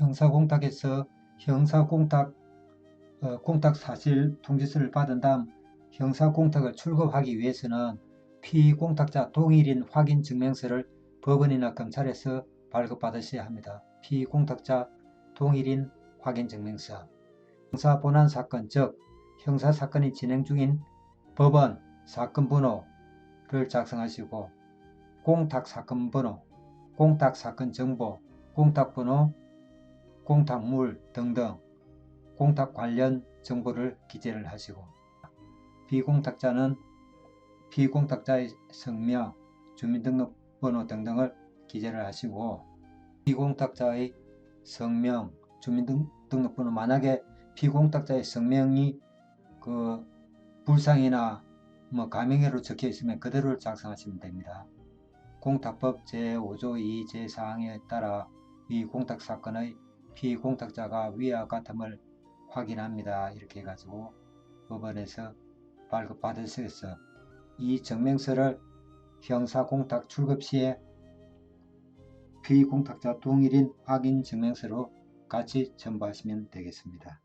형사공탁에서 형사공탁 어, 공탁 사실 통지서를 받은 다음 형사공탁을 출급하기 위해서는 피공탁자 동일인 확인 증명서를 법원이나 검찰에서 발급받으셔야 합니다. 피공탁자 동일인 확인 증명서 형사 본안 사건 즉 형사 사건이 진행 중인 법원 사건 번호를 작성하시고 공탁 사건 번호, 공탁 사건 정보, 공탁 번호, 공탁물 등등 공탁 관련 정보를 기재를 하시고 비공탁자는 비공탁자의 성명, 주민등록번호 등등을 기재를 하시고 비공탁자의 성명, 주민등록번호 만약에 비공탁자의 성명이 그 불상이나 뭐 가명으로 적혀 있으면 그대로 작성하시면 됩니다. 공탁법 제5조 2 제4항에 따라 이 공탁 사건의 피공탁자가 위와 같음을 확인합니다. 이렇게 해가지고 법원에서 발급받으셔서 이 증명서를 형사공탁 출급 시에 피공탁자 동일인 확인 증명서로 같이 첨부하시면 되겠습니다.